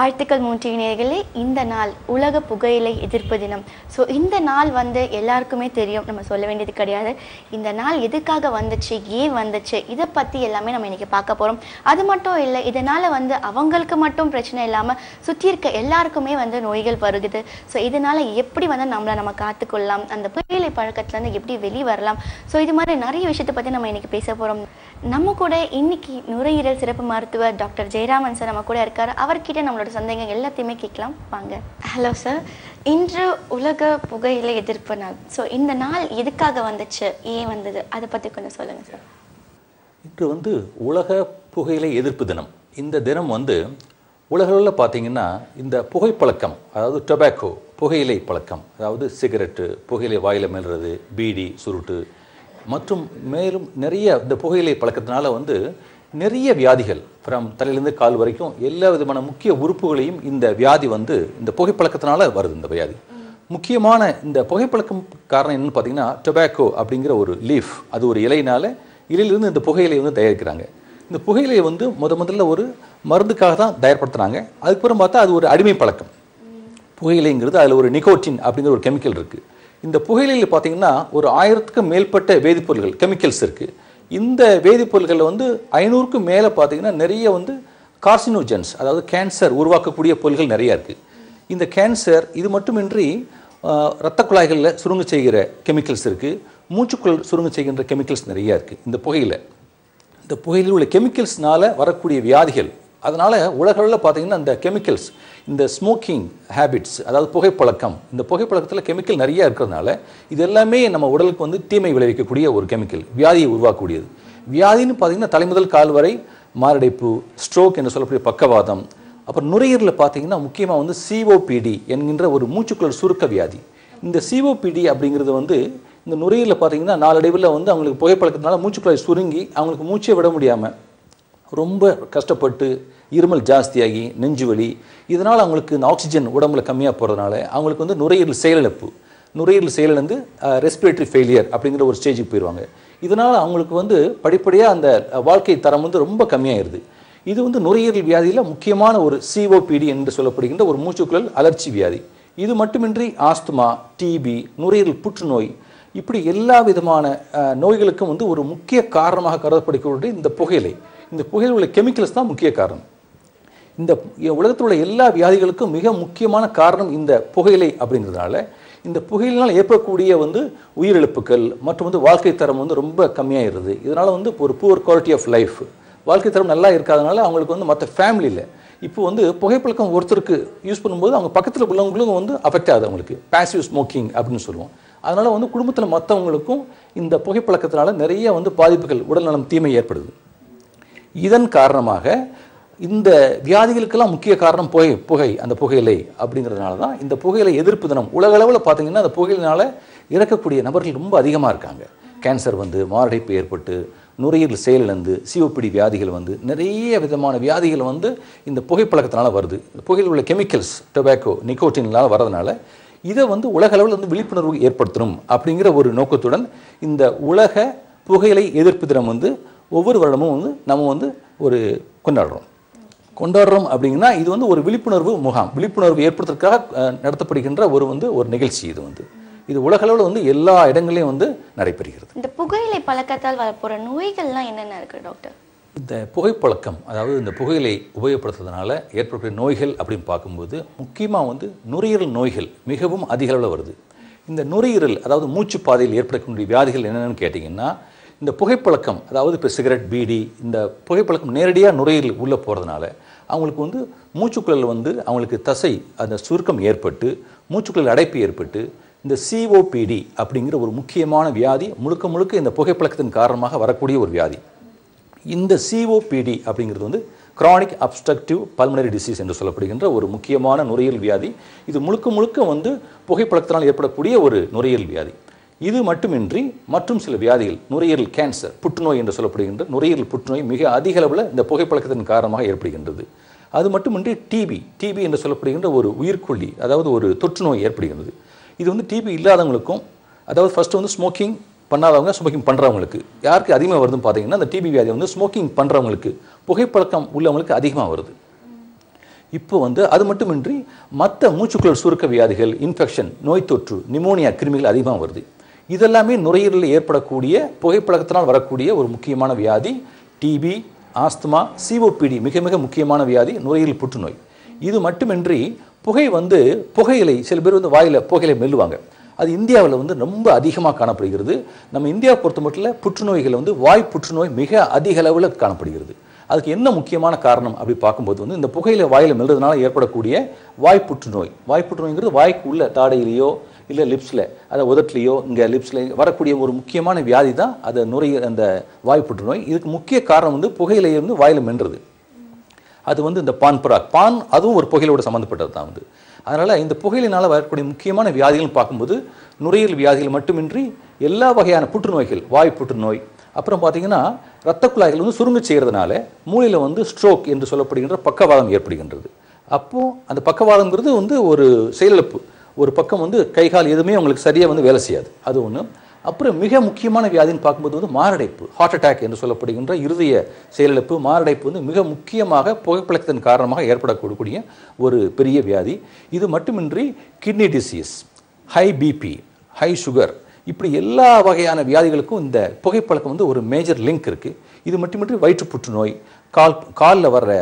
வாழ்த்துக்கள் மூன்றினர்களே இந்த நாள் உலக புகையிலை எதிர்ப்பு தினம். ஸோ இந்த நாள் வந்து எல்லாருக்குமே தெரியும். நம்ம சொல்ல வேண்டியது கிடையாது. இந்த நாள் எதுக்காக வந்துச்சு? ஏன் வந்துச்சு? இதை பற்றி எல்லாமே நம்ம இன்னைக்கு பார்க்க போகிறோம் அது மட்டும் இல்லை இதனால் வந்து அவங்களுக்கு மட்டும் பிரச்சனை இல்லாமல் சுற்றி இருக்க எல்லாருக்குமே வந்து நோய்கள் வருகுது. ஸோ இதனால் எப்படி வந்து நம்மளை நம்ம காத்துக்கொள்ளலாம்? அந்த புகையிலை பழக்கத்துலேருந்து எப்படி வெளியே வரலாம்? ஸோ இது மாதிரி நிறைய விஷயத்தை பற்றி நம்ம இன்றைக்கி பேச போகிறோம் நம்ம கூட இன்னைக்கு நுரையீரல் சிறப்பு மருத்துவர் டாக்டர் ஜெயராமன் சார் நம்ம கூட இருக்கார். அவர்கிட்ட நம்மளோட சந்தேகங்கள் எல்லாத்தையுமே கேட்கலாம். வாங்க. ஹலோ சார் இன்று உலக புகையிலை எதிர்ப்பு நாள். ஸோ இந்த நாள் எதுக்காக வந்துச்சு? ஏன் வந்தது? அதை பற்றி கொஞ்சம் சொல்லுங்கள் சார் இன்று வந்து உலக புகையிலை எதிர்ப்பு தினம். இந்த தினம் வந்து உலகளவில் பார்த்தீங்கன்னா இந்த புகைப்பழக்கம் அதாவது டொபாக்கோ புகையிலை பழக்கம் அதாவது சிகரெட்டு புகையிலை வாயில் மெல்றது பீடி சுருட்டு மற்றும் மேலும் நிறைய இந்த புகையிலை பழக்கத்தினால வந்து நிறைய வியாதிகள் ஃப்ரம் தலையிலேருந்து கால் வரைக்கும் எல்லா விதமான முக்கிய உறுப்புகளையும் இந்த வியாதி வந்து இந்த புகைப்பழக்கத்தினால வருது இந்த வியாதி. முக்கியமான இந்த புகைப்பழக்கம் காரணம் என்னன்னு பார்த்தீங்கன்னா டொபாக்கோ அப்படிங்கிற ஒரு லீஃப் அது ஒரு இலையினால இலையிலிருந்து இந்த புகையிலை வந்து தயாரிக்கிறாங்க. இந்த புகையிலையை வந்து முத முதல்ல ஒரு மருந்துக்காக தான் தயார்படுத்துகிறாங்க அதுக்கப்புறம் பார்த்தா அது ஒரு அடிமை பழக்கம். புகையிலைங்கிறது அதில் ஒரு நிகோட்டின் அப்படிங்கிற ஒரு கெமிக்கல் இருக்குது இந்த புகையிலையில் பார்த்தீங்கன்னா ஒரு ஆயிரத்துக்கும் மேற்பட்ட வேதிப்பொருள்கள் கெமிக்கல்ஸ் இருக்குது இந்த வேதிப்பொருள்களில் வந்து ஐநூறுக்கும் மேலே பார்த்தீங்கன்னா நிறைய வந்து கார்சினோஜென்ஸ் அதாவது கேன்சர் உருவாக்கக்கூடிய பொருள்கள் நிறையா இருக்குது இந்த கேன்சர் இது மட்டுமின்றி இரத்த குழாய்களில் சுருங்க செய்கிற கெமிக்கல்ஸ் இருக்குது மூச்சுக்குள் சுருங்க செய்கின்ற கெமிக்கல்ஸ் நிறையா இருக்குது இந்த புகையில். இந்த புகையில் உள்ள கெமிக்கல்ஸ்னால் வரக்கூடிய வியாதிகள் அதனால் உலகளவில் பார்த்தீங்கன்னா அந்த கெமிக்கல்ஸ் இந்த ஸ்மோக்கிங் ஹேபிட்ஸ் அதாவது புகைப்பழக்கம் இந்த புகைப்பழக்கத்தில் கெமிக்கல் நிறைய இருக்கிறதுனால இது எல்லாமே நம்ம உடலுக்கு வந்து தீமை விளைவிக்கக்கூடிய ஒரு கெமிக்கல் வியாதியை உருவாக்கக்கூடியது. வியாதின்னு பார்த்தீங்கன்னா தலைமுதல் கால் வரை மாரடைப்பு ஸ்ட்ரோக் என்று சொல்லக்கூடிய பக்கவாதம் அப்புறம் நுரையீரலில் பார்த்தீங்கன்னா முக்கியமாக வந்து சிஓபிடி என்கின்ற ஒரு மூச்சுக்குழல் சுருக்க வியாதி. இந்த சிஓபிடி அப்படிங்கிறது வந்து இந்த நுரையீரலில் பார்த்தீங்கன்னா நாளடைவில் வந்து அவங்களுக்கு புகைப்பழக்கத்தினால மூச்சுக்குழாய் சுருங்கி அவங்களுக்கு மூச்சே விட முடியாமல் ரொம்ப கஷ்டப்பட்டு இருமல் ஜாஸ்தியாகி நெஞ்சு வலி. இதனால் அவங்களுக்கு இந்த ஆக்சிஜன் உடம்புல கம்மியாக போகிறதுனால அவங்களுக்கு வந்து நுரையீரல் செயலிழப்பு. நுரையீரல் செயலிழந்து ரெஸ்பிரேட்டரி ஃபெயிலியர் அப்படிங்கிற ஒரு ஸ்டேஜுக்கு போயிடுவாங்க இதனால் அவங்களுக்கு வந்து படிப்படியாக அந்த வாழ்க்கை தரம் வந்து ரொம்ப கம்மியாயிருது. இது வந்து நுரையீரல் வியாதியில் முக்கியமான ஒரு சிஓபிடி என்று சொல்லப்படுகின்ற ஒரு மூச்சுக்குழல் அலர்ச்சி வியாதி. இது மட்டுமின்றி ஆஸ்துமா டிபி நுரையீரல் புற்றுநோய். இப்படி எல்லா விதமான நோய்களுக்கும் வந்து ஒரு முக்கிய காரணமாக கருதப்படுகிறது இந்த புகையிலை. இந்த புகையில் உள்ள கெமிக்கல்ஸ் தான் முக்கிய காரணம். இந்த உலகத்தில் உள்ள எல்லா வியாதிகளுக்கும் மிக முக்கியமான காரணம் இந்த புகையிலை அப்படிங்கிறதுனால இந்த புகையினால் ஏற்படக்கூடிய வந்து உயிரிழப்புகள் மற்றும் வந்து வாழ்க்கை தரம் வந்து ரொம்ப கம்மியாகிடுது இதனால் வந்து ஒரு புவர் குவாலிட்டி ஆஃப் லைஃப் வாழ்க்கை தரம் நல்லா இருக்காதனால அவங்களுக்கு வந்து மற்ற ஃபேமிலியில் இப்போ வந்து புகைப்பழக்கம் ஒருத்தருக்கு யூஸ் பண்ணும்போது அவங்க பக்கத்தில் உள்ளவங்களுக்கும் வந்து அஃபெக்ட் ஆகுது அவங்களுக்கு. பேசிவ் ஸ்மோக்கிங் அப்படின்னு சொல்லுவோம். அதனால் வந்து குடும்பத்தில் மற்றவங்களுக்கும் இந்த புகைப்பழக்கத்தினால நிறைய வந்து பாதிப்புகள் உடல்நலம் தீமை ஏற்படுது. இதன் காரணமாக இந்த வியாதிகளுக்கெல்லாம் முக்கிய காரணம் புகை புகை அந்த புகையிலை அப்படிங்கிறதுனால தான் இந்த புகையிலை எதிர்ப்பு தினம். உலக அளவில் பார்த்தீங்கன்னா அந்த புகையினால் இறக்கக்கூடிய நபர்கள் ரொம்ப அதிகமாக இருக்காங்க. கேன்சர் வந்து மாரடைப்பு ஏற்பட்டு நுரையீரல் செயலிழந்து சிவப்பிடி வியாதிகள் வந்து நிறைய விதமான வியாதிகள் வந்து இந்த புகைப்பழக்கத்தினால வருது. இந்த புகையில் உள்ள கெமிக்கல்ஸ் டொபாக்கோ நிக்கோட்டினால் வரதுனால இதை வந்து உலக அளவில் வந்து விழிப்புணர்வு ஏற்படுத்தணும் அப்படிங்கிற ஒரு நோக்கத்துடன் இந்த உலக புகையிலை எதிர்ப்பு தினம் வந்து ஒவ்வொரு வருடமும் வந்து நம்ம வந்து ஒரு கொண்டாடுறோம். கொண்டாடுறோம் அப்படிங்கன்னா இது வந்து ஒரு விழிப்புணர்வு முகாம். விழிப்புணர்வு ஏற்படுத்துறதுக்காக நடத்தப்படுகின்ற ஒரு வந்து ஒரு நிகழ்ச்சி இது வந்து. இது உலகளவில் வந்து எல்லா இடங்களையும் வந்து நடைபெறுகிறது. இந்த புகையிலை பழக்கத்தால் வரப்போகிற நோய்கள்லாம் என்னென்ன இருக்குது டாக்டர்? இந்த புகைப்பழக்கம் அதாவது இந்த புகையிலை உபயோகப்படுத்துறதுனால ஏற்படக்கூடிய நோய்கள் அப்படின்னு பார்க்கும்போது முக்கியமாக வந்து நுரையீரல் நோய்கள் மிகவும் அதிக அளவில் வருது. இந்த நுரையீரல் அதாவது மூச்சு பாதையில் ஏற்படக்கூடிய வியாதிகள் என்னென்னு கேட்டிங்கன்னா இந்த புகைப்பழக்கம் அதாவது இப்போ சிகரெட் பீடி இந்த புகைப்பழக்கம் நேரடியாக நுரையீரல் உள்ளே போகிறதுனால அவங்களுக்கு வந்து மூச்சுக்குழல் வந்து அவங்களுக்கு தசை அந்த சுருக்கம் ஏற்பட்டு மூச்சுக்குழல் அடைப்பு ஏற்பட்டு இந்த சிஓபிடி அப்படிங்கிற ஒரு முக்கியமான வியாதி முழுக்க முழுக்க இந்த புகைப்பழக்கத்தின் காரணமாக வரக்கூடிய ஒரு வியாதி. இந்த சிஓபிடி அப்படிங்கிறது வந்து க்ரானிக் அப்ஸ்ட்ரக்டிவ் பல்மனரி டிசீஸ் என்று சொல்லப்படுகின்ற ஒரு முக்கியமான நுரையீரல் வியாதி. இது முழுக்க முழுக்க வந்து புகைப்பழக்கத்தினால் ஏற்படக்கூடிய ஒரு நுரையீரல் வியாதி. இது மட்டுமின்றி மற்றும் சில வியாதிகள் நுரையீரல் கேன்சர் புற்றுநோய் என்று சொல்லப்படுகின்ற நுரையீரல் புற்றுநோய் மிக அதிக அளவில் இந்த புகைப்பழக்கத்தின் காரணமாக ஏற்படுகின்றது. அது மட்டுமின்றி டிபி டிபி என்று சொல்லப்படுகின்ற ஒரு உயிர்கொல்லி அதாவது ஒரு தொற்று நோய் ஏற்படுகின்றது. இது வந்து டிபி இல்லாதவங்களுக்கும் அதாவது ஃபஸ்ட்டு வந்து ஸ்மோக்கிங் பண்ணாதவங்க ஸ்மோக்கிங் பண்ணுறவங்களுக்கு யாருக்கு அதிகமாக வருதுன்னு பார்த்தீங்கன்னா அந்த டிபி வியாதி வந்து ஸ்மோக்கிங் பண்ணுறவங்களுக்கு புகைப்பழக்கம் உள்ளவங்களுக்கு அதிகமாக வருது. இப்போ வந்து அது மட்டுமின்றி மற்ற மூச்சுக்குழல் சுருக்க வியாதிகள் இன்ஃபெக்ஷன் நோய் தொற்று நிமோனியா கிருமிகள் அதிகமாக வருது. இதெல்லாமே நுரையீரலில் ஏற்படக்கூடிய புகைப்பழக்கத்தினால் வரக்கூடிய ஒரு முக்கியமான வியாதி டிபி ஆஸ்துமா சிஓபிடி மிக மிக முக்கியமான வியாதி நுரையீரல் புற்றுநோய். இது மட்டுமின்றி புகை வந்து புகையிலை சில பேர் வந்து வாயில் புகையிலை மெல்லுவாங்க. அது இந்தியாவில் வந்து ரொம்ப அதிகமாக காணப்படுகிறது. நம்ம இந்தியா பொறுத்த மட்டும் புற்றுநோய்கள் வந்து வாய் புற்றுநோய் மிக அதிக அளவில் காணப்படுகிறது. அதுக்கு என்ன முக்கியமான காரணம் அப்படி பார்க்கும்போது வந்து இந்த புகையில வாயில் மெல்றதுனால ஏற்படக்கூடிய வாய் புற்றுநோய். வாய் புற்றுநோய்ங்கிறது வாய்க்கு உள்ள தாடையிலேயோ இல்லை லிப்ஸில் அதை உதட்டிலையோ இங்கே லிப்ஸில் வரக்கூடிய ஒரு முக்கியமான வியாதி தான் அது நுரை அந்த வாய் புற்றுநோய் இதுக்கு முக்கிய காரணம் வந்து புகையிலேருந்து வாயில் மென்றது. அது வந்து இந்த பான் புறாக். பான் அதுவும் ஒரு புகையிலோட சம்மந்தப்பட்டது தான் வந்து. அதனால் இந்த புகையிலினால் வரக்கூடிய முக்கியமான வியாதிகள்னு பார்க்கும்போது நுரையீரல் வியாதிகள் மட்டுமின்றி எல்லா வகையான புற்றுநோய்கள் வாய் புற்றுநோய் அப்புறம் பார்த்தீங்கன்னா ரத்த குழாய்கள் வந்து சுருங்க செய்கிறதுனால மூளையில் வந்து ஸ்ட்ரோக் என்று சொல்லப்படுகின்ற பக்கவாதம் ஏற்படுகின்றது. அப்போது அந்த பக்கவாதம்ங்கிறது வந்து ஒரு செயலிழப்பு. ஒரு பக்கம் வந்து கை கால் எதுவுமே உங்களுக்கு சரியாக வந்து வேலை செய்யாது. அது ஒன்று அப்புறம் மிக முக்கியமான வியாதின்னு பார்க்கும்போது வந்து மாரடைப்பு ஹார்ட் அட்டாக் என்று சொல்லப்படுகின்ற இருதய செயலிழப்பு மாரடைப்பு வந்து மிக முக்கியமாக புகைப்பழக்கத்தின் காரணமாக ஏற்படக்கூடிய ஒரு பெரிய வியாதி. இது மட்டுமின்றி kidney disease high BP high sugar இப்படி எல்லா வகையான வியாதிகளுக்கும் இந்த புகைப்பழக்கம் வந்து ஒரு மேஜர் லிங்க் இருக்குது இது மட்டுமின்றி வயிற்று புற்றுநோய் கால் காலில் வர்ற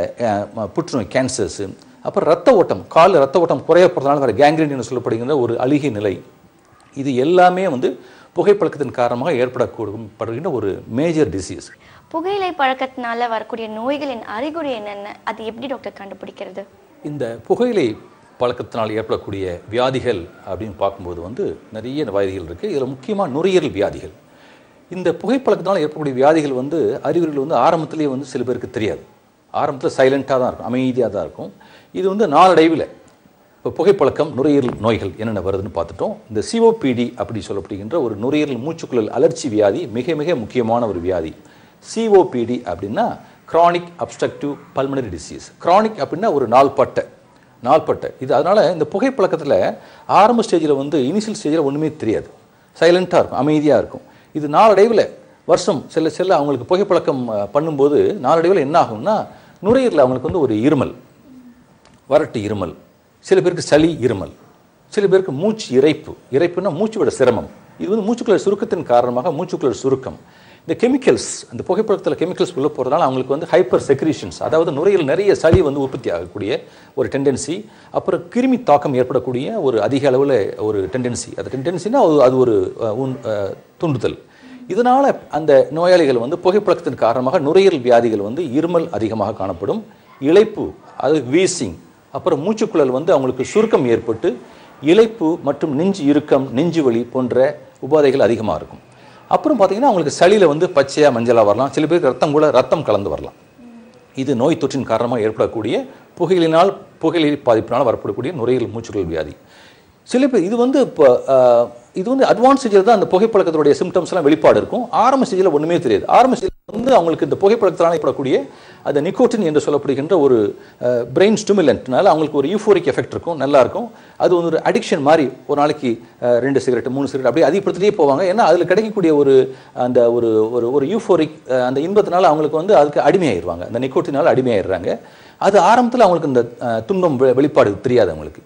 புற்றுநோய் கேன்சர்ஸு அப்புறம் ரத்த ஓட்டம் காலில் ரத்த ஓட்டம் குறைய போகிறதுனால வர கேங்க்ரீன் என்று சொல்லப்படுகின்ற ஒரு அழுகிய நிலை. இது எல்லாமே வந்து புகைப்பழக்கத்தின் காரணமாக ஏற்படப்படுகின்ற ஒரு மேஜர் டிசீஸ் புகையிலை பழக்கத்தினால வரக்கூடிய நோய்களின் அறிகுறி என்னென்ன? அது எப்படி டாக்டர் கண்டுபிடிக்கிறது? இந்த புகையிலை பழக்கத்தினால் ஏற்படக்கூடிய வியாதிகள் அப்படின்னு பார்க்கும்போது வந்து நிறைய வியாதிகள் இருக்குது இதில் முக்கியமாக நுரையீரல் வியாதிகள். இந்த புகைப்பழக்கத்தினால் ஏற்படக்கூடிய வியாதிகள் வந்து அறிகுறிகள் வந்து ஆரம்பத்திலேயே வந்து சில பேருக்கு தெரியாது. ஆரம்பத்தில் சைலண்ட்டாக தான் இருக்கும் அமைதியாக தான் இருக்கும். இது வந்து நாளடைவில். இப்போ புகைப்பழக்கம் நுரையீரல் நோய்கள் என்னென்ன வருதுன்னு பார்த்துட்டோம். இந்த சிஓபிடி அப்படி சொல்லப்படுகின்ற ஒரு நுரையீரல் மூச்சுக்குழல் அலர்ச்சி வியாதி மிக மிக முக்கியமான ஒரு வியாதி. சிஓபிடி அப்படின்னா chronic obstructive pulmonary disease chronic அப்படின்னா ஒரு நாள்பட்ட நாள்பட்ட. இது அதனால் இந்த புகைப்பழக்கத்தில் ஆரம்ப ஸ்டேஜில் வந்து இனிஷியல் ஸ்டேஜில் ஒன்றுமே தெரியாது. சைலண்ட்டாக இருக்கும் அமைதியாக இருக்கும். இது நாளடைவில் வருஷம் செல்ல செல்ல அவங்களுக்கு புகைப்பழக்கம் பண்ணும்போது நாளடைவில் என்ன ஆகும்னா நுரையீரலில் அவங்களுக்கு வந்து ஒரு இருமல். வறட்டு இருமல். சில பேருக்கு சளி இருமல். சில பேருக்கு மூச்சு இறைப்பு. இறைப்புன்னா மூச்சு விட சிரமம். இது வந்து மூச்சுக்குழல் சுருக்கத்தின் காரணமாக மூச்சுக்குழல் சுருக்கம். இந்த கெமிக்கல்ஸ் அந்த புகைப்படத்தில் கெமிக்கல்ஸ் உள்ள போகிறதுனால அவங்களுக்கு வந்து ஹைப்பர் செக்ரீஷன்ஸ் அதாவது நுரையில் நிறைய சளி வந்து உற்பத்தி ஆகக்கூடிய ஒரு டெண்டன்சி அப்புறம் கிருமி தாக்கம் ஏற்படக்கூடிய ஒரு அதிக அளவில் ஒரு டெண்டன்சி. அது டெண்டன்சினா அது ஒரு தூண்டுதல். இதனால் அந்த நோயாளிகள் வந்து புகைப்பழக்கத்தின் காரணமாக நுரையீரல் வியாதிகள் வந்து இருமல் அதிகமாக காணப்படும். இழைப்பு அது வீசிங் அப்புறம் மூச்சுக்குழல் வந்து அவங்களுக்கு சுருக்கம் ஏற்பட்டு இழைப்பு மற்றும் நெஞ்சு இறுக்கம் நெஞ்சு வலி போன்ற உபாதைகள் அதிகமாக இருக்கும். அப்புறம் பார்த்தீங்கன்னா அவங்களுக்கு சளியில் வந்து பச்சையாக மஞ்சளாக வரலாம். சில பேருக்கு ரத்தம் கூட ரத்தம் கலந்து வரலாம். இது நோய் தொற்றின் காரணமாக ஏற்படக்கூடிய புகையிலினால் புகையிலை பாதிப்பினால் வரப்படக்கூடிய நுரையீரல் மூச்சுக்குழல் வியாதி. சில பேர் இது வந்து இப்போ ஆஹ், இது வந்து அட்வான்ஸ் ஸ்டேஜில் தான் அந்த புகைப்பழக்கத்தினுடைய சிம்டம்ஸ்லாம் வெளிப்பாடு இருக்கும். ஆரம்ப ஸ்டேஜில் ஒன்றுமே தெரியாது. ஆரம்ப ஸ்டேஜில் வந்து அவங்களுக்கு இந்த புகைப்பழக்கத்தினால் ஏற்படக்கூடிய அந்த நிக்கோட்டின் என்று சொல்லப்படுகின்ற ஒரு பிரெயின் ஸ்டிமுலண்ட்னால அவங்களுக்கு ஒரு யூஃபோரிக் எஃபெக்ட் இருக்கும் நல்லா இருக்கும். அது வந்து ஒரு அடிக்ஷன் மாதிரி ஒரு நாளைக்கு ரெண்டு சிகரெட் மூணு சிகரெட் அப்படியே அதிகப்படுத்திட்டே போவாங்க. ஏன்னா அதில் கிடைக்கக்கூடிய ஒரு அந்த ஒரு ஒரு ஒரு யூஃபோரிக் அந்த இன்பத்தினால அவங்களுக்கு வந்து அதுக்கு அடிமையாயிருவாங்க. அந்த நிக்கோட்டினால் அடிமையாயிடுறாங்க. அது ஆரம்பத்தில் அவங்களுக்கு இந்த துன்பம் வெளிப்பாடு தெரியாது அவங்களுக்கு.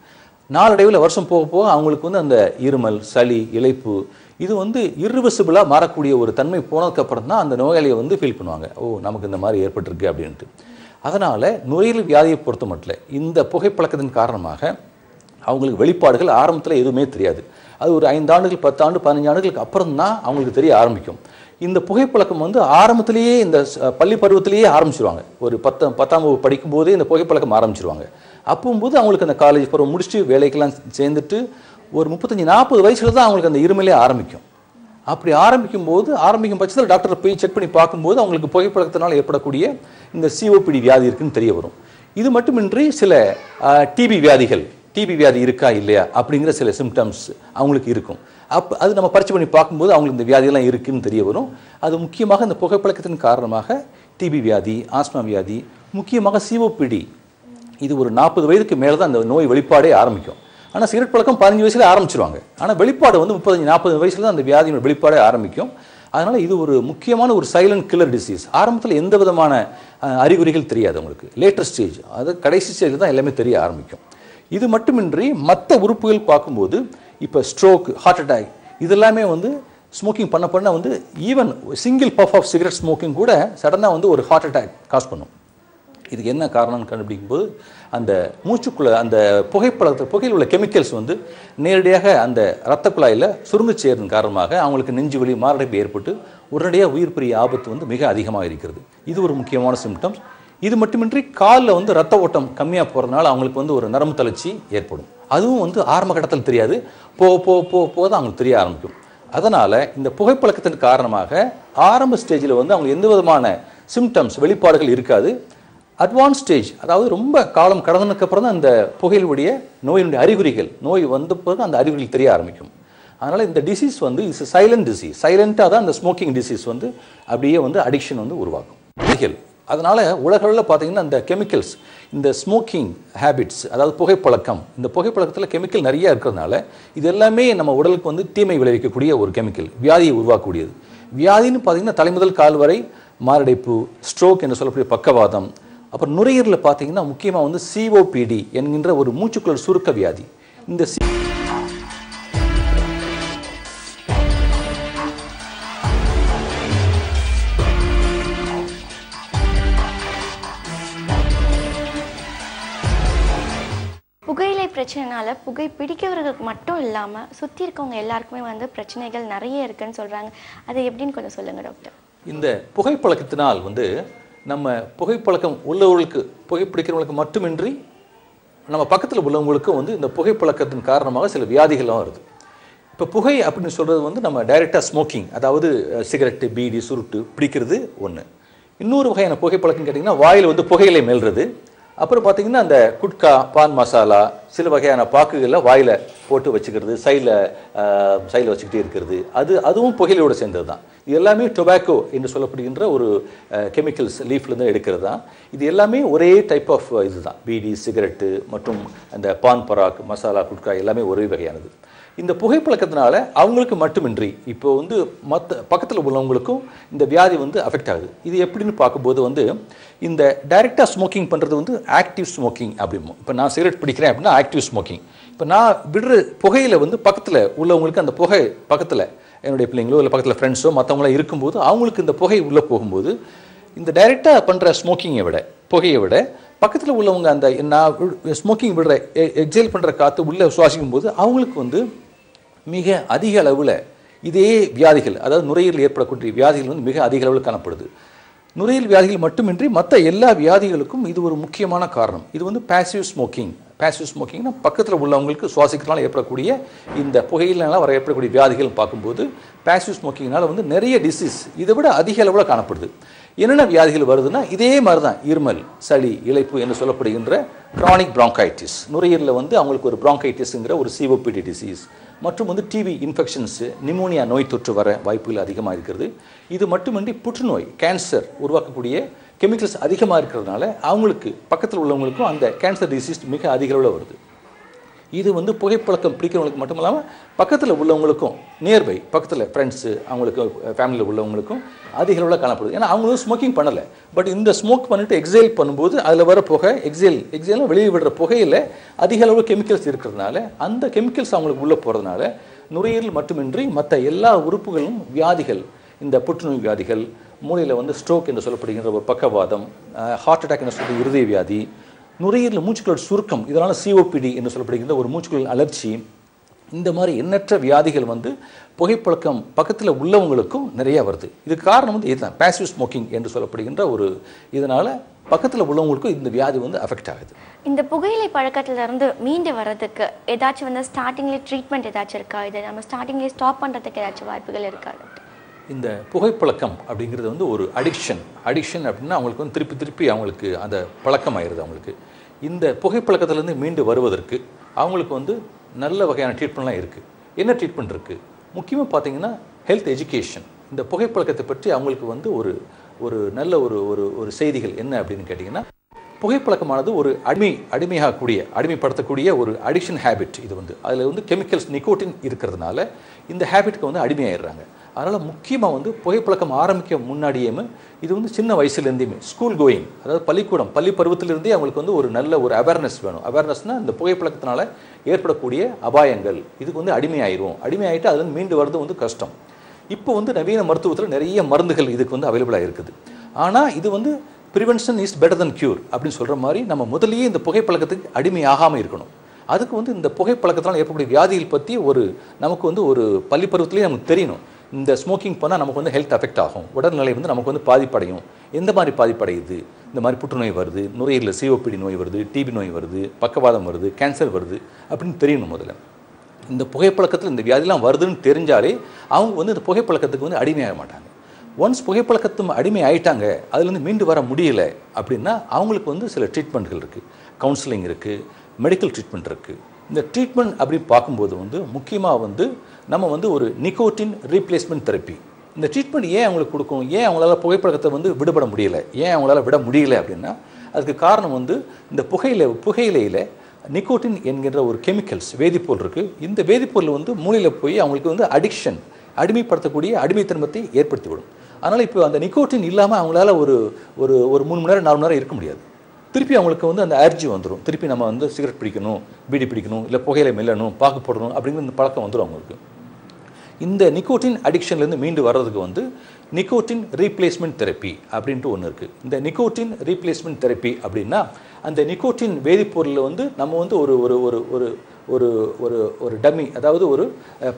நாளடைவில் வருஷம் போக போக அவங்களுக்கு வந்து அந்த இருமல் சளி இழைப்பு இது வந்து இர்ரிவர்சிபிளாக மாறக்கூடிய ஒரு தன்மை போனதுக்கப்புறம் தான் அந்த நோயாளியை வந்து ஃபீல் பண்ணுவாங்க. ஓ நமக்கு இந்த மாதிரி ஏற்பட்டிருக்கு அப்படின்ட்டு. அதனால் நுரையீரல் வியாதியை பொறுத்த மட்டும் இந்த புகைப்பழக்கத்தின் காரணமாக அவங்களுக்கு வெளிப்பாடுகள் ஆரம்பத்தில் எதுவுமே தெரியாது. அது ஒரு ஐந்து ஆண்டுகள் பத்து ஆண்டு பதினஞ்சு ஆண்டுகளுக்கு அப்புறம் தான் அவங்களுக்கு தெரிய ஆரம்பிக்கும். இந்த புகைப்பழக்கம் வந்து ஆரம்பத்திலேயே இந்த பள்ளி பருவத்திலேயே ஆரம்பிச்சிருவாங்க. ஒரு பத்து பத்தாம் வகுப்பு படிக்கும்போதே இந்த புகைப்பழக்கம் ஆரம்பிச்சிருவாங்க. அப்போம்போது அவங்களுக்கு அந்த காலேஜ் பருவம் முடிச்சுட்டு வேலைக்கெல்லாம் சேர்ந்துட்டு ஒரு முப்பத்தஞ்சு நாற்பது வயசுல தான் அவங்களுக்கு அந்த இருமலே ஆரம்பிக்கும். அப்படி ஆரம்பிக்கும் போது ஆரம்பிக்கும் பட்சத்தில் டாக்டர் போய் செக் பண்ணி பார்க்கும்போது அவங்களுக்கு புகைப்பழக்கத்தினால் ஏற்படக்கூடிய இந்த சிஓபிடி வியாதி இருக்குன்னு தெரிய வரும். இது மட்டுமின்றி சில டிபி வியாதிகள் டிபி வியாதி இருக்கா இல்லையா அப்படிங்கிற சில சிம்டம்ஸ் அவங்களுக்கு இருக்கும். அப் அது நம்ம பரிச்சு பண்ணி பார்க்கும்போது அவங்களுக்கு இந்த வியாதியெல்லாம் இருக்குன்னு தெரிய வரும். அது முக்கியமாக இந்த புகைப்பழக்கத்தின் காரணமாக டிபி வியாதி ஆஸ்மா வியாதி முக்கியமாக சிஓபிடி இது ஒரு நாற்பது வயதுக்கு மேலே தான் அந்த நோய் வெளிப்பாடே ஆரம்பிக்கும். ஆனால் சிகரெட் பழக்கம் பதினஞ்சு வயசுல ஆரம்பிச்சிருவாங்க. ஆனால் வெளிப்பாடு வந்து முப்பத்தஞ்சு நாற்பது வயசுல தான் அந்த வியாதியோட வெளிப்பாடே ஆரம்பிக்கும். அதனால் இது ஒரு முக்கியமான ஒரு சைலண்ட் கில்லர் டிசீஸ் ஆரம்பத்தில் எந்த விதமான அறிகுறிகள் தெரியாது உங்களுக்கு. லேட்டர் ஸ்டேஜ் அது கடைசி ஸ்டேஜ் தான் எல்லாமே தெரிய ஆரம்பிக்கும். இது மட்டுமின்றி மற்ற உறுப்புகள் பார்க்கும்போது இப்போ ஸ்ட்ரோக் ஹார்ட் அட்டாக் இதெல்லாமே வந்து ஸ்மோக்கிங் பண்ண பண்ண வந்து even single puff of cigarette smoking கூட சடனாக வந்து ஒரு ஹார்ட் அட்டாக் காஸ் பண்ணும். இதுக்கு என்ன காரணம்னு கண்டுபிடிக்கும்போது அந்த மூச்சுக்குள்ள அந்த புகைப்பழத்தை புகையில் உள்ள கெமிக்கல்ஸ் வந்து நேரடியாக அந்த இரத்த குழாயில் சுருங்க சேர்ந்த காரணமாக அவங்களுக்கு நெஞ்சு வலி மாரடைப்பு ஏற்பட்டு உடனடியாக உயிர் பிரிய ஆபத்து வந்து மிக அதிகமாக இருக்கிறது. இது ஒரு முக்கியமான சிம்டம்ஸ் இது மட்டுமின்றி காலில் வந்து ரத்த ஓட்டம் கம்மியாக போகிறதுனால அவங்களுக்கு வந்து ஒரு நரம்பு தளர்ச்சி ஏற்படும். அதுவும் வந்து ஆரம்ப கட்டத்தில் தெரியாது. போ போ போ போ தான் அவங்களுக்கு தெரிய ஆரம்பிக்கும். அதனால் இந்த புகைப்பழக்கத்தின் காரணமாக ஆரம்ப ஸ்டேஜில் வந்து அவங்க எந்த விதமான சிம்டம்ஸ் வெளிப்பாடுகள் இருக்காது. அட்வான்ஸ் ஸ்டேஜ் அதாவது ரொம்ப காலம் கடந்ததுக்கு அப்புறம் தான் அந்த புகையிலுடைய நோயினுடைய அறிகுறிகள் நோய் வந்த பிறகு அந்த அறிகுறிகள் தெரிய ஆரம்பிக்கும். அதனால் இந்த டிசீஸ் வந்து இஸ் சைலண்ட் டிசீஸ் சைலண்ட்டாக தான் அந்த ஸ்மோக்கிங் டிசீஸ் வந்து அப்படியே வந்து அடிக்ஷன் வந்து உருவாக்கும். புகைகள் அதனால் உலகளவில் பார்த்தீங்கன்னா அந்த கெமிக்கல்ஸ் இந்த ஸ்மோக்கிங் ஹேபிட்ஸ் அதாவது புகைப்பழக்கம் இந்த புகைப்பழக்கத்தில் கெமிக்கல் நிறைய இருக்கிறதுனால இது எல்லாமே நம்ம உடலுக்கு வந்து தீமை விளைவிக்கக்கூடிய ஒரு கெமிக்கல் வியாதியை உருவாக்கக்கூடியது. வியாதின்னு பார்த்தீங்கன்னா தலைமுதல் கால் வரை மாரடைப்பு ஸ்ட்ரோக் என்று சொல்லக்கூடிய பக்கவாதம் அப்புறம் நுரையீரலில் பார்த்தீங்கன்னா முக்கியமாக வந்து சிஓபிடி என்கின்ற ஒரு மூச்சுக்குழல் சுருக்க வியாதி. இந்த சி புகையிலை பிரச்சனைனால புகை பிடிக்கிறவர்களுக்கு மட்டும் இல்லாமல் சுற்றி இருக்கவங்க எல்லாருக்குமே வந்து பிரச்சனைகள் நிறைய இருக்குன்னு சொல்கிறாங்க அது எப்படின்னு கொஞ்சம் சொல்லுங்கள் டாக்டர். இந்த புகைப்பழக்கத்தினால் வந்து நம்ம புகைப்பழக்கம் உள்ளவர்களுக்கு புகைப்பிடிக்கிறவங்களுக்கு மட்டுமின்றி நம்ம பக்கத்தில் உள்ளவங்களுக்கும் வந்து இந்த புகைப்பழக்கத்தின் காரணமாக சில வியாதிகள்லாம் வருது. இப்போ புகை அப்படின்னு சொல்கிறது வந்து நம்ம டைரெக்டாக ஸ்மோக்கிங் அதாவது சிகரெட்டு பீடி சுருட்டு பிடிக்கிறது ஒன்று இன்னொரு வகையான புகைப்பழக்கம் கேட்டிங்கன்னா வாயில் வந்து புகையிலை மெல்றது. அப்புறம் பார்த்தீங்கன்னா அந்த குட்கா பான் மசாலா சில வகையான பாக்குகளில் வாயில் போட்டு வச்சுக்கிறது சைடில் சைடில் வச்சுக்கிட்டே இருக்கிறது. அது அதுவும் புகையிலோடு சேர்ந்தது தான் இது எல்லாமே டொபாக்கோ என்று சொல்லப்படுகின்ற ஒரு கெமிக்கல்ஸ் லீஃப்லேருந்து எடுக்கிறது தான் இது எல்லாமே ஒரே டைப் ஆஃப் இது தான் பீடி சிகரெட்டு மற்றும் அந்த பான் பராக் மசாலா குட்கா எல்லாமே ஒரே வகையானது. இந்த புகைப்பழக்கத்தினால அவங்களுக்கு மட்டுமின்றி இப்போ வந்து மற்ற பக்கத்தில் உள்ளவங்களுக்கும் இந்த வியாதி வந்து அஃபெக்ட் ஆகுது. இது எப்படின்னு பார்க்கும்போது வந்து இந்த டைரெக்டாக ஸ்மோக்கிங் பண்ணுறது வந்து ஆக்டிவ் ஸ்மோக்கிங் அப்படிமோ இப்போ நான் சிகரெட் பிடிக்கிறேன் அப்படின்னா ஆக்டிவ் ஸ்மோக்கிங் இப்போ நான் விடுற புகையில் வந்து பக்கத்தில் உள்ளவங்களுக்கு அந்த புகை பக்கத்தில் என்னுடைய பிள்ளைங்களோ இல்லை பக்கத்தில் ஃப்ரெண்ட்ஸோ மற்றவங்களோ இருக்கும்போது அவங்களுக்கு இந்த புகை உள்ளே போகும்போது இந்த டைரெக்டாக பண்ணுற ஸ்மோக்கிங்கை விட புகையை விட பக்கத்தில் உள்ளவங்க அந்த நான் ஸ்மோக்கிங் விடுற எக்ஸைல் பண்ணுற காற்று உள்ளே சுவாசிக்கும் போது அவங்களுக்கு வந்து மிக அதிக அளவில் இதே வியாதிகள் அதாவது நுரையீரல் ஏற்படக்கூடிய வியாதிகள் வந்து மிக அதிக அளவில் காணப்படுது. நுரையீரல் வியாதிகள் மட்டுமின்றி மற்ற எல்லா வியாதிகளுக்கும் இது ஒரு முக்கியமான காரணம். இது வந்து பேசிவ் ஸ்மோக்கிங் பேசிவ் ஸ்மோக்கிங்னா பக்கத்தில் உள்ளவங்களுக்கு சுவாசிக்கிறனால ஏற்படக்கூடிய இந்த புகையினால வர ஏற்படக்கூடிய வியாதிகள் பார்க்கும்போது பேசிவ் ஸ்மோக்கிங்னால் வந்து நிறைய டிசீஸ் இதை விட அதிக அளவில் காணப்படுது. என்னென்ன வியாதிகள் வருதுன்னா இதே மாதிரி தான் இருமல் சளி இழைப்பு என்று சொல்லப்படுகின்ற க்ரானிக் ப்ராங்கைட்டிஸ் நுரையீரலில் வந்து அவங்களுக்கு ஒரு ப்ராங்கைட்டிஸுங்கிற ஒரு சிஓபிடி டிசீஸ் மற்றும் வந்து டிவி இன்ஃபெக்ஷன்ஸு நிமோனியா நோய் தொற்று வர வாய்ப்புகள் அதிகமாக இருக்கிறது. இது மட்டுமின்றி புற்றுநோய் கேன்சர் உருவாக்கக்கூடிய கெமிக்கல்ஸ் அதிகமாக இருக்கிறதுனால அவங்களுக்கு பக்கத்தில் உள்ளவங்களுக்கும் அந்த கேன்சர் டிசீஸ் மிக அதிக அளவில் வருது. இது வந்து புகைப்பழக்கம் பிடிக்கிறவங்களுக்கு மட்டும் இல்லாமல் பக்கத்தில் உள்ளவங்களுக்கும் நியர்பை பக்கத்தில் ஃப்ரெண்ட்ஸு அவங்களுக்கு ஃபேமிலியில் உள்ளவங்களுக்கும் அதிக அளவில் காணப்படுது. ஏன்னா அவங்களும் ஸ்மோக்கிங் பண்ணலை. பட் இந்த ஸ்மோக் பண்ணிட்டு எக்ஸைல் பண்ணும்போது அதில் வர புகை எக்ஸைல் எக்ஸைலும் வெளியே விடுற புகையில் அதிக அளவு கெமிக்கல்ஸ் இருக்கிறதுனால அந்த கெமிக்கல்ஸ் அவங்களுக்கு உள்ளே போகிறதுனால நுரையீரல் மட்டுமின்றி மற்ற எல்லா உறுப்புகளும் வியாதிகள் இந்த புற்றுநோய் வியாதிகள் மூளையில் வந்து ஸ்ட்ரோக் என்று சொல்லப்படுகின்ற ஒரு பக்கவாதம் ஹார்ட் அட்டாக் என்று சொல்லக்கூடிய இருதய வியாதி நுரையீரல் மூச்சுக்களோட சுருக்கம் இதனால் சிஓபிடி என்று சொல்லப்படுகின்ற ஒரு மூச்சுக்கள் அலர்ச்சி இந்த மாதிரி எண்ணற்ற வியாதிகள் வந்து புகைப்பழக்கம் பக்கத்தில் உள்ளவங்களுக்கும் நிறைய வருது. இதுக்கு காரணம் வந்து இதுதான் பாசிவ் ஸ்மோக்கிங் என்று சொல்லப்படுகின்ற ஒரு இதனால் பக்கத்தில் உள்ளவங்களுக்கும் இந்த வியாதி வந்து அஃபெக்ட் ஆகுது. இந்த புகையிலை பழக்கத்துல இருந்து மீண்டு வர்றதுக்கு ஏதாச்சும் வந்து ஸ்டார்டிங்லேயே ட்ரீட்மெண்ட் ஏதாச்சும் இருக்கா? இதை நம்ம ஸ்டார்டிங்லேயே ஸ்டாப் பண்ணுறதுக்கு ஏதாச்சும் வாய்ப்புகள் இருக்கா? டாக்டர் இந்த புகைப்பழக்கம் அப்படிங்கிறது வந்து ஒரு அடிக்ஷன் அடிக்ஷன் அப்படின்னா அவங்களுக்கு வந்து திருப்பி திருப்பி அவங்களுக்கு அந்த பழக்கம் ஆயிடுது அவங்களுக்கு. இந்த புகைப்பழக்கத்திலேருந்து மீண்டு வருவதற்கு அவங்களுக்கு வந்து நல்ல வகையான ட்ரீட்மெண்ட்லாம் இருக்குது என்ன ட்ரீட்மெண்ட் இருக்குது முக்கியமாக பார்த்தீங்கன்னா ஹெல்த் எஜுகேஷன் இந்த புகைப்பழக்கத்தை பற்றி அவங்களுக்கு வந்து ஒரு ஒரு நல்ல ஒரு ஒரு ஒரு செய்திகள் என்ன அப்படின்னு கேட்டிங்கன்னா புகைப்பழக்கமானது ஒரு அடிமை அடிமையாகக்கூடிய அடிமைப்படுத்தக்கூடிய ஒரு அடிக்ஷன் ஹேபிட் இது வந்து. அதில் வந்து கெமிக்கல்ஸ் நிக்கோட்டின் இருக்கிறதுனால இந்த ஹேபிட்க்கு வந்து அடிமையாயிடுறாங்க. அதனால் முக்கியமாக வந்து புகைப்பழக்கம் ஆரம்பிக்க முன்னாடியுமே இது வந்து சின்ன வயசுலேருந்தேயுமே ஸ்கூல் கோயிங் அதாவது பள்ளிக்கூடம் பள்ளி பருவத்திலிருந்தே அவங்களுக்கு வந்து ஒரு நல்ல ஒரு அவேர்னஸ் வேணும். அவேர்னஸ்னால் இந்த புகைப்பழக்கத்தினால ஏற்படக்கூடிய அபாயங்கள். இதுக்கு வந்து அடிமையாயிரும் அடிமையாயிட்டு அதுலேருந்து மீண்டு வர்றது வந்து கஷ்டம். இப்போ வந்து நவீன மருத்துவத்தில் நிறைய மருந்துகள் இதுக்கு வந்து அவைலபிளாக இருக்குது ஆனால் இது வந்து prevention is better than cure அப்படின்னு சொல்கிற மாதிரி நம்ம முதல்லயே இந்த புகைப்பழக்கத்துக்கு அடிமையாகாமல் இருக்கணும். அதுக்கு வந்து இந்த புகைப்பழக்கத்தினால் ஏற்படக்கூடிய வியாதிகள் பற்றி ஒரு நமக்கு வந்து ஒரு பள்ளி பருவத்திலேயே நமக்கு தெரியணும். இந்த ஸ்மோக்கிங் பண்ணால் நமக்கு வந்து ஹெல்த் அஃபெக்ட் ஆகும். உடல்நிலை வந்து நமக்கு வந்து பாதிப்படையும். எந்த மாதிரி பாதிப்படையுது? இந்த மாதிரி புற்றுநோய் வருது நுரையீரலில் சிஓபிடி நோய் வருது டிபி நோய் வருது பக்கவாதம் வருது கேன்சர் வருது அப்படின்னு தெரியணும் முதல்ல. இந்த புகைப்பழக்கத்தில் இந்த வியாதிலாம் வருதுன்னு தெரிஞ்சாலே அவங்க வந்து இந்த புகைப்பழக்கத்துக்கு வந்து அடிமையாக மாட்டாங்க. ஒன்ஸ் புகைப்பழக்கத்தும் அடிமை ஆயிட்டாங்க அதுலேருந்து மீண்டு வர முடியலை அப்படின்னா அவங்களுக்கு வந்து சில ட்ரீட்மெண்ட்கள் இருக்குது கவுன்சிலிங் இருக்குது மெடிக்கல் ட்ரீட்மெண்ட் இருக்குது இந்த ட்ரீட்மெண்ட் அப்படின்னு பார்க்கும்போது வந்து முக்கியமாக வந்து நம்ம வந்து ஒரு நிக்கோட்டின் ரீப்ளேஸ்மெண்ட் தெரப்பி. இந்த ட்ரீட்மெண்ட் ஏன் அவங்களுக்கு கொடுக்கும் ஏன் அவங்களால புகைப்பழக்கத்தை வந்து விடுபட முடியல? ஏன் அவங்களால விட முடியல அப்படின்னா அதுக்கு காரணம் வந்து இந்த புகையில புகையிலையில் நிக்கோட்டின் என்கின்ற ஒரு கெமிக்கல்ஸ் வேதிப்பொருள் இருக்குது இந்த வேதிப்பொருள் வந்து மூளையில் போய் அவங்களுக்கு வந்து அடிக்ஷன் அடிமைப்படுத்தக்கூடிய அடிமைத்தன்மத்தை ஏற்படுத்திவிடும். அதனால் இப்போ அந்த நிக்கோட்டின் இல்லாமல் அவங்களால ஒரு ஒரு ஒரு மூணு மணி நேரம் நாலு மணி நேரம் இருக்க முடியாது. திருப்பி அவங்களுக்கு வந்து அந்த அர்ஜி வந்துடும் திருப்பி நம்ம வந்து சிகரெட் பிடிக்கணும் பீடி பிடிக்கணும் இல்லை புகையில மெல்லணும் பாக்கு போடணும் அப்படிங்கிற இந்த பழக்கம் வந்துடும் அவங்களுக்கு. இந்த நிக்கோட்டின் அடிக்ஷன்லேருந்து மீண்டு வர்றதுக்கு வந்து நிக்கோட்டின் ரீப்ளேஸ்மெண்ட் தெரப்பி அப்படின்ட்டு ஒன்று இருக்குது இந்த நிக்கோட்டின் ரீப்ளேஸ்மெண்ட் தெரப்பி அப்படின்னா அந்த நிக்கோட்டின் வேதிப்பொருளில் வந்து நம்ம வந்து ஒரு ஒரு ஒரு ஒரு ஒரு ஒரு ஒரு டம்மி அதாவது ஒரு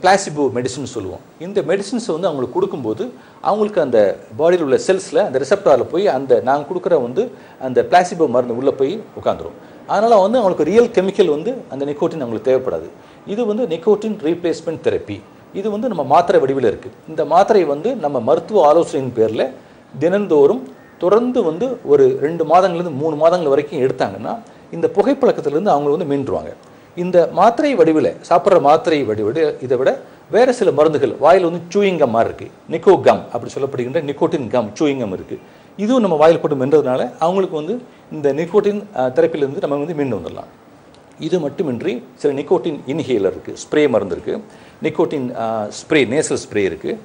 பிளாசிபோ மெடிசின் சொல்லுவோம். இந்த மெடிசின்ஸை வந்து அவங்களுக்கு கொடுக்கும்போது அவங்களுக்கு அந்த பாடியில் உள்ள செல்ஸில் அந்த ரிசப்டாரில் போய் அந்த நாங்கள் கொடுக்குற வந்து அந்த பிளாசிபோ மருந்து உள்ளே போய் உட்காந்துரும் அதனால் வந்து அவங்களுக்கு ரியல் கெமிக்கல் வந்து அந்த நிக்கோட்டின் அவங்களுக்கு தேவைப்படாது. இது வந்து நிக்கோட்டின் ரீப்ளேஸ்மெண்ட் தெரப்பி. இது வந்து நம்ம மாத்திரை வடிவில் இருக்குது இந்த மாத்திரை வந்து நம்ம மருத்துவ ஆலோசனையின் பேரில் தினந்தோறும் தொடர்ந்து வந்து ஒரு ரெண்டு மாதங்கள்லேருந்து மூணு மாதங்கள் வரைக்கும் எடுத்தாங்கன்னா இந்த புகைப்பழக்கத்திலேருந்து அவங்க வந்து மீண்டுருவாங்க. இந்த மாத்திரை வடிவில் சாப்பிட்ற மாத்திரை வடிவில் இதை விட வேறு சில மருந்துகள் வாயில் வந்து சூயிங் கம் மாதிரி இருக்குது நிக்கோ கம் அப்படி சொல்லப்படுகின்ற நிக்கோட்டின் கம் சூயிங் கம் இருக்குது இதுவும் நம்ம வாயில் போட்டு மென்றதுனால அவங்களுக்கு வந்து இந்த நிக்கோட்டின் தெரப்பிலிருந்து நம்ம வந்து மீண்டு வந்துடலாம். இது மட்டுமின்றி சில நிக்கோட்டின் இன்ஹேலர் இருக்குது ஸ்ப்ரே மருந்து இருக்குது நிக்கோட்டின் ஸ்ப்ரே நேசல் ஸ்ப்ரே இருக்குது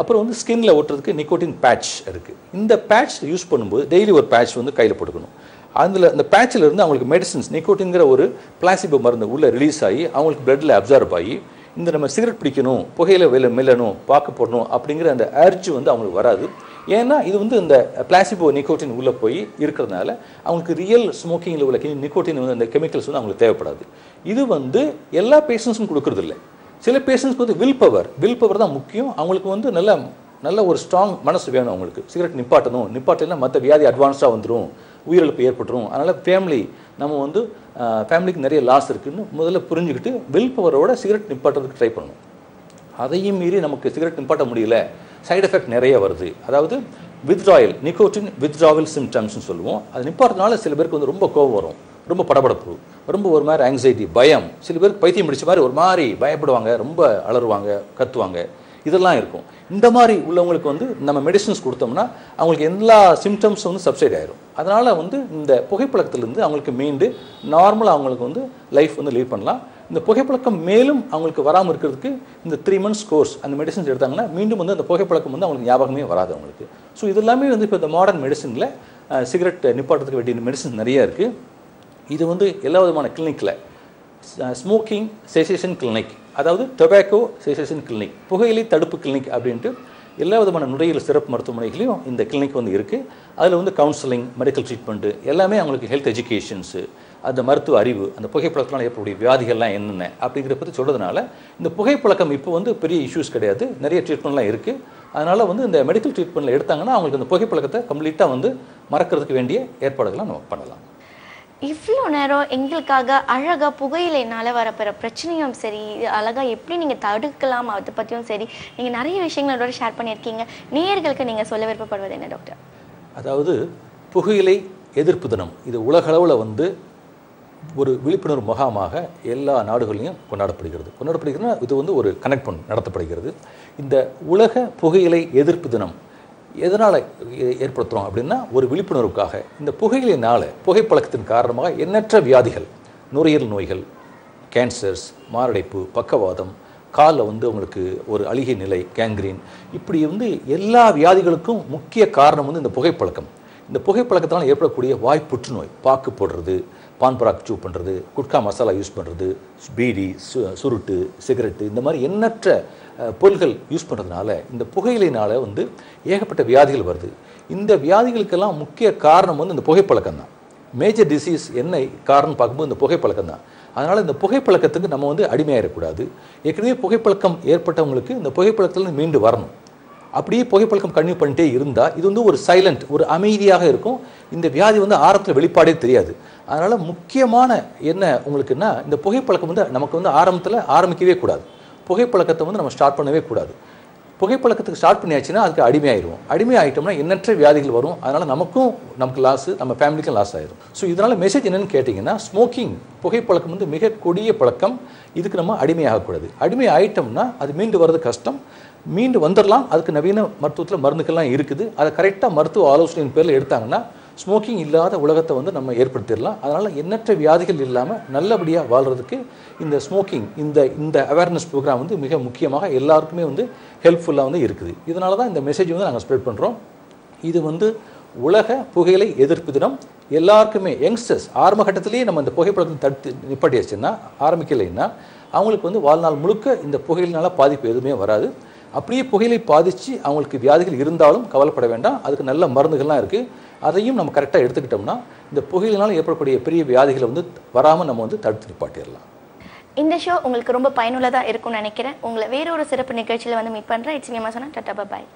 அப்புறம் வந்து ஸ்கின்ல ஒட்டுறதுக்கு நிக்கோட்டின் பேட்ச் இருக்குது இந்த பேட்ச் யூஸ் பண்ணும்போது டெய்லி ஒரு பேட்ச் வந்து கையில் போட்டுக்கணும். அதில் அந்த பேட்சில் இருந்து அவங்களுக்கு மெடிசின்ஸ் நிக்கோட்டின்கிற ஒரு பிளாசிபோ மருந்து உள்ளே ரிலீஸ் ஆகி அவங்களுக்கு பிளட்டில் அப்சார்ப் ஆகி இந்த நம்ம சிகரெட் பிடிக்கணும் புகையில வெளில மெல்லணும் பார்க்க போடணும் அப்படிங்கிற அந்த அர்ஜ் வந்து அவங்களுக்கு வராது. ஏன்னா இது வந்து இந்த பிளாசிபோ நிக்கோட்டின் உள்ளே போய் இருக்கிறதுனால அவங்களுக்கு ரியல் ஸ்மோக்கிங்கில் உள்ள நிக்கோட்டின் வந்து அந்த கெமிக்கல்ஸ் வந்து அவங்களுக்கு தேவைப்படாது. இது வந்து எல்லா பேஷண்ட்ஸும் கொடுக்குறதில்ல. சில பேஷண்ட்ஸ்க்கு வந்து வில் பவர் வில் பவர் தான் முக்கியம். அவங்களுக்கு வந்து நல்ல நல்ல ஒரு ஸ்ட்ராங் மனசு வேணும் அவங்களுக்கு. சிகரெட் நிப்பாட்டணும். நிப்பாட்டினா மற்ற வியாதி அட்வான்ஸாக வந்துடும் உயிரிழப்பு ஏற்பட்டுரும். அதனால் ஃபேமிலி நம்ம வந்து ஃபேமிலிக்கு நிறைய லாஸ் இருக்குதுன்னு முதல்ல புரிஞ்சுக்கிட்டு வில் பவரோட சிகரெட் நிப்பாட்டுறதுக்கு ட்ரை பண்ணணும். அதையும் மீறி நமக்கு சிகரெட் நிப்பாட்ட முடியல. சைடு எஃபெக்ட் நிறைய வருது. அதாவது வித்ராயல் நிக்கோட்டின் வித்ராவல் சிம்டம்ஸ்னு சொல்லுவோம். அது நிப்பாட்டுறதுனால சில பேருக்கு வந்து ரொம்ப கோவம் வரும். ரொம்ப படபடப்பு ரொம்ப ஒரு மாதிரி ஆங்ஸைட்டி பயம். சில பேருக்கு பைத்தியம் பிடிச்ச மாதிரி ஒரு மாதிரி பயப்படுவாங்க ரொம்ப அலறுவாங்க கத்துவாங்க. இதெல்லாம் இருக்கும். இந்த மாதிரி உள்ளவங்களுக்கு வந்து நம்ம மெடிசன்ஸ் கொடுத்தோம்னா அவங்களுக்கு எல்லா சிம்டம்ஸும் வந்து சப்சைட் ஆயிரும். அதனால் வந்து இந்த புகைப்பழக்கத்திலேருந்து அவங்களுக்கு மீண்டு நார்மலாக அவங்களுக்கு வந்து லைஃப் வந்து லீட் பண்ணலாம். இந்த புகைப்பழக்கம் மேலும் அவங்களுக்கு வராமல் இருக்கிறதுக்கு இந்த த்ரீ மந்த்ஸ் கோர்ஸ் அந்த மெடிசன்ஸ் எடுத்தாங்கன்னா மீண்டும் வந்து அந்த புகைப்பழக்கம் வந்து அவங்களுக்கு ஞாபகமே வராது அவங்களுக்கு. ஸோ இது எல்லாமே வந்து இப்போ இந்த மாடர்ன் மெடிசனில் சிகரெட் நிப்பாட்டுறதுக்கு வேண்டிய மெடிசன் நிறையா இருக்குது இது வந்து எல்லா விதமான கிளினிக்கில் ஸ்மோக்கிங் செசேஷன் கிளினிக் அதாவது டொபாக்கோ செசேஷன் கிளினிக் புகையிலை தடுப்பு கிளினிக் அப்படின்ட்டு எல்லா விதமான நுரையீரல் சிறப்பு மருத்துவமனைகளையும் இந்த கிளினிக் வந்து இருக்குது அதில் வந்து கவுன்சிலிங் மெடிக்கல் ட்ரீட்மெண்ட்டு எல்லாமே அவங்களுக்கு ஹெல்த் எஜுகேஷன்ஸு அந்த மருத்துவ அறிவு அந்த புகைப்பழக்கத்தினால் ஏற்படக்கூடிய வியாதிகள்லாம் என்னென்ன அப்படிங்கிற பற்றி சொல்கிறதுனால இந்த புகைப்பழக்கம் இப்போ வந்து பெரிய இஷ்யூஸ் கிடையாது. நிறைய ட்ரீட்மெண்ட்லாம் இருக்குது அதனால் வந்து இந்த மெடிக்கல் ட்ரீட்மெண்ட்டில் எடுத்தாங்கன்னா அவங்களுக்கு அந்த புகைப்பழக்கத்தை கம்ப்ளீட்டாக வந்து மறக்கிறதுக்கு வேண்டிய ஏற்பாடுகள்லாம் நம்ம பண்ணலாம். இவ்வளோ நேரம் எங்களுக்காக அழகாக புகையிலைனால வரப்போகிற பிரச்சனையும் சரி இது அழகாக எப்படி நீங்கள் தடுக்கலாம் அதை பற்றியும் சரி நீங்கள் நிறைய விஷயங்களோட ஷேர் பண்ணியிருக்கீங்க. நேயர்களுக்கு நீங்கள் சொல்ல விருப்பப்படுவது என்ன டாக்டர் அதாவது புகையிலை எதிர்ப்பு தினம். இது உலகளவில் வந்து ஒரு விழிப்புணர்வு முகாமாக எல்லா நாடுகள்லையும் கொண்டாடப்படுகிறது. கொண்டாடப்படுகிறதுனா இது வந்து ஒரு கனெக்ட் பண்ண நடத்தப்படுகிறது. இந்த உலக புகையிலை எதிர்ப்பு தினம் எதனால் ஏற்படுத்துகிறோம் அப்படின்னா ஒரு விழிப்புணர்வுக்காக. இந்த புகையிலினால் புகைப்பழக்கத்தின் காரணமாக எண்ணற்ற வியாதிகள் நுரையீரல் நோய்கள் கேன்சர்ஸ் மாரடைப்பு பக்கவாதம் காலில் வந்து அவங்களுக்கு ஒரு அழுகிய நிலை கேங்க்ரீன் இப்படி வந்து எல்லா வியாதிகளுக்கும் முக்கிய காரணம் வந்து இந்த புகைப்பழக்கம். இந்த புகைப்பழக்கத்தால் ஏற்படக்கூடிய வாய் புற்றுநோய் பாக்கு போடுறது பான்பராக் சூ பண்ணுறது குட்கா மசாலா யூஸ் பண்ணுறது பீடி சு சுருட்டு சிகரெட்டு இந்த மாதிரி எண்ணற்ற பொருள்கள் யூஸ் பண்ணுறதுனால இந்த புகையிலைனால வந்து ஏகப்பட்ட வியாதிகள் வருது. இந்த வியாதிகளுக்கெல்லாம் முக்கிய காரணம் வந்து இந்த புகைப்பழக்கம் தான் மேஜர் டிசீஸ் என்ன காரணம் பார்க்கும்போது இந்த புகைப்பழக்கம் தான் அதனால் இந்த புகைப்பழக்கத்துக்கு நம்ம வந்து அடிமையாயிடக்கூடாது. ஏற்கனவே புகைப்பழக்கம் ஏற்பட்டவங்களுக்கு இந்த புகைப்பழக்கத்தில் மீண்டு வரணும். அப்படியே புகைப்பழக்கம் கன்டினியூ பண்ணிட்டே இருந்தால் இது வந்து ஒரு சைலண்ட் ஒரு அமைதியாக இருக்கும். இந்த வியாதி வந்து ஆரம்பத்தில் வெளிப்பாடே தெரியாது. அதனால் முக்கியமான என்ன உங்களுக்குன்னா இந்த புகைப்பழக்கம் வந்து நமக்கு வந்து ஆரம்பத்தில் ஆரம்பிக்கவே கூடாது. புகைப்பழக்கத்தை வந்து நம்ம ஸ்டார்ட் பண்ணவே கூடாது. புகைப்பழக்கத்துக்கு ஸ்டார்ட் பண்ணியாச்சுன்னா அதுக்கு அடிமையாயிரும் அடிமையாயிட்டோம்னா எண்ணற்ற வியாதிகள் வரும். அதனால் நமக்கும் நமக்கு லாஸ் நம்ம ஃபேமிலிக்கும் லாஸ் ஆயிரும். ஸோ இதனால் மெசேஜ் என்னென்னு கேட்டிங்கன்னா ஸ்மோக்கிங் புகைப்பழக்கம் வந்து மிக கொடிய பழக்கம். இதுக்கு நம்ம அடிமையாகக்கூடாது. அடிமை ஆயிட்டோம்னா அது மீண்டு வர்றது கஷ்டம். மீண்டு வந்துடலாம் அதுக்கு நவீன மருத்துவத்தில் மருந்துக்கள்லாம் இருக்குது. அதை கரெக்டாக மருத்துவ ஆலோசனையின் பேரில் எடுத்தாங்கன்னா ஸ்மோக்கிங் இல்லாத உலகத்தை வந்து நம்ம ஏற்படுத்திடலாம். அதனால் எண்ணற்ற வியாதிகள் இல்லாமல் நல்லபடியாக வாழ்கிறதுக்கு இந்த ஸ்மோக்கிங் இந்த இந்த அவேர்னஸ் ப்ரோக்ராம் வந்து மிக முக்கியமாக எல்லாருக்குமே வந்து ஹெல்ப்ஃபுல்லாக வந்து இருக்குது. இதனால தான் இந்த மெசேஜ் வந்து நாங்கள் ஸ்ப்ரெட் பண்ணுறோம் இது வந்து உலக புகையிலை எதிர்ப்பு தினம். எல்லாருக்குமே யங்ஸ்டர்ஸ் ஆரம்ப கட்டத்திலேயே நம்ம இந்த புகைப்படத்தை தடுத்து நிப்பாட்டியாச்சுன்னா ஆரம்பிக்கலைன்னா அவங்களுக்கு வந்து வாழ்நாள் முழுக்க இந்த புகையினால பாதிப்பு எதுவுமே வராது. அப்படியே புகையிலை பாதித்து அவங்களுக்கு வியாதிகள் இருந்தாலும் கவலைப்பட வேண்டாம். அதுக்கு நல்ல மருந்துகள்லாம் இருக்குது அதையும் நம்ம கரெக்டாக எடுத்துக்கிட்டோம்னா இந்த புகையினால் ஏற்படக்கூடிய பெரிய வியாதிகளை வந்து வராமல் நம்ம வந்து தடுத்து நிப்பாட்டிடலாம். இந்த ஷோ உங்களுக்கு ரொம்ப பயனுள்ளதாக இருக்கும்னு நினைக்கிறேன். உங்களை வேற ஒரு சிறப்பு நிகழ்ச்சியில் வந்து மீட் பண்ணுறேன் இட்ஸ் மீமா சொன்னா டாட்டா பாய்